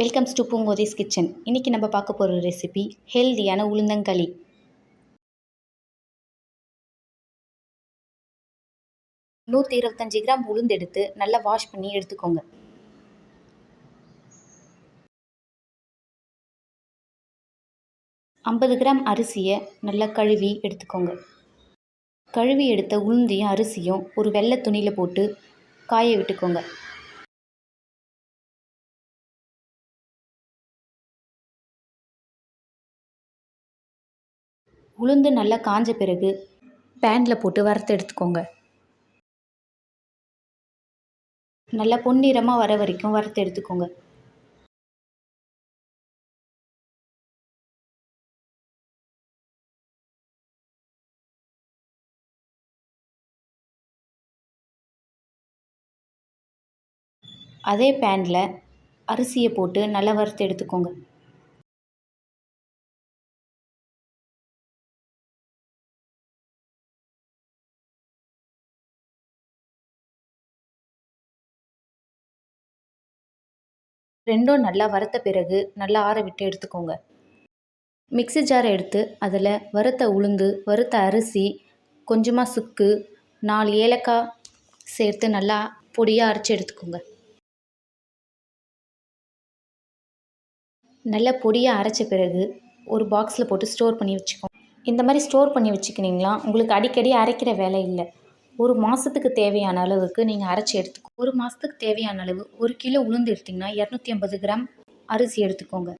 Welcomes to பூங்கோதிஸ் kitchen இன்றைக்கி நம்ம பார்க்க போகிற ரெசிபி ஹெல்தியான உளுந்தங்களி. நூற்றி இருபத்தஞ்சி கிராம் உளுந்து எடுத்து நல்லா வாஷ் பண்ணி எடுத்துக்கோங்க. ஐம்பது கிராம் அரிசியை நல்லா கழுவி எடுத்துக்கோங்க. கழுவி எடுத்த உளுந்தையும் அரிசியும் ஒரு வெள்ளை துணியில் போட்டு காய விட்டுக்கோங்க. உளுந்து நல்லா காஞ்ச பிறகு பேனில் போட்டு வறுத்து எடுத்துக்கோங்க. நல்லா பொன்னிறமாக வர வரைக்கும் வறுத்து எடுத்துக்கோங்க. அதே பேனில் அரிசியை போட்டு நல்லா வறுத்து எடுத்துக்கோங்க. ரெண்டும் நல்லா வறுத்த பிறகு நல்லா ஆற விட்டு எடுத்துக்கோங்க. மிக்சி ஜாரை எடுத்து அதில் வறுத்த உளுந்து வறுத்த அரிசி கொஞ்சமாக சுக்கு நாலு ஏலக்காய் சேர்த்து நல்லா பொடியாக அரைச்சி எடுத்துக்கோங்க. நல்லா பொடியாக அரைச்ச பிறகு ஒரு பாக்ஸில் போட்டு ஸ்டோர் பண்ணி வச்சுக்கோங்க. இந்த மாதிரி ஸ்டோர் பண்ணி வச்சுக்கினீங்களா உங்களுக்கு அடிக்கடி அரைக்கிற வேலை இல்லை. ஒரு மாதத்துக்கு தேவையான அளவுக்கு நீங்கள் அரைச்சி எடுத்துக்கோ. ஒரு மாதத்துக்கு தேவையான அளவு ஒரு கிலோ உளுந்து எடுத்திங்கன்னா இரநூத்தி ஐம்பது கிராம் அரிசி எடுத்துக்கோங்க.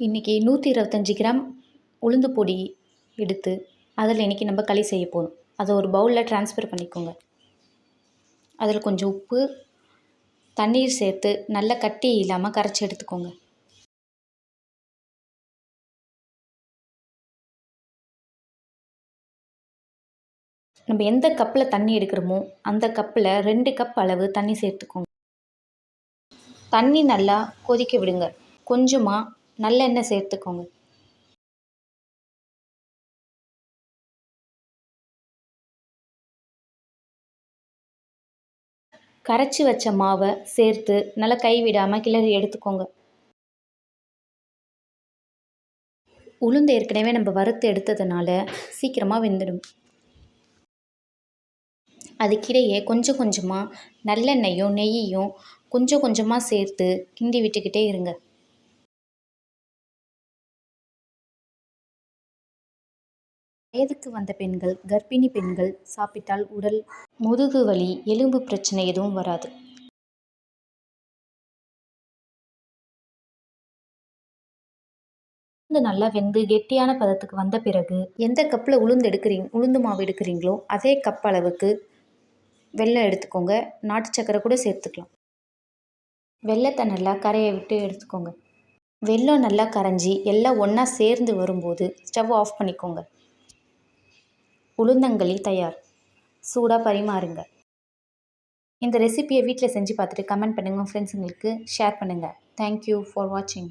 இன்றைக்கி நூற்றி இருபத்தஞ்சி கிராம் உளுந்து பொடி எடுத்து அதில் இன்றைக்கி நம்ம களி செய்ய போதும் அதை ஒரு பவுலில் ட்ரான்ஸ்ஃபர் பண்ணிக்கோங்க. அதில் கொஞ்சம் உப்பு தண்ணீர் சேர்த்து நல்லா கட்டி இல்லாமல் கரைச்சி எடுத்துக்கோங்க. நம்ம எந்த கப்பில் தண்ணி எடுக்கிறோமோ அந்த கப்பில் ரெண்டு கப் அளவு தண்ணி சேர்த்துக்கோங்க. தண்ணி நல்லா கொதிக்க விடுங்க. கொஞ்சமாக நல்லெண்ணெய் சேர்த்துக்கோங்க. கரைச்சி வச்ச மாவை சேர்த்து நல்லா கைவிடாமல் கிளறி எடுத்துக்கோங்க. உளுந்து ஏற்கனவே நம்ம வறுத்து எடுத்ததுனால சீக்கிரமாக வெந்துடும். அதுக்கிடையே கொஞ்சம் கொஞ்சமாக நல்லெண்ணெயும் நெய்யையும் கொஞ்சம் கொஞ்சமாக சேர்த்து கிண்டி விட்டுக்கிட்டே இருங்க. வயதுக்கு வந்த பெண்கள் கர்ப்பிணி பெண்கள் சாப்பிட்டால் உடல் முதுகு வலி எலும்பு பிரச்சனை எதுவும் வராது. உளுந்து நல்லா வெந்து கெட்டியான பதத்துக்கு வந்த பிறகு எந்த கப்பில் உளுந்து எடுக்கிறீங்க உளுந்து மாவு எடுக்கிறீங்களோ அதே கப் அளவுக்கு வெல்லம் எடுத்துக்கோங்க. நாட்டு சக்கரை கூட சேர்த்துக்கலாம். வெள்ளத்தை நல்லா கரையை விட்டு எடுத்துக்கோங்க. வெல்லம் நல்லா கரைஞ்சி எல்லாம் ஒன்றா சேர்ந்து வரும்போது ஸ்டவ் ஆஃப் பண்ணிக்கோங்க. உளுந்தங்களி தயார். சூடாக பரிமாறுங்க. இந்த ரெசிப்பியை வீட்டில் செஞ்சு பார்த்துட்டு கமெண்ட் பண்ணுங்கள் ஃப்ரெண்ட்ஸுங்களுக்கு ஷேர் பண்ணுங்கள் தேங்க்யூ ஃபார் வாட்சிங்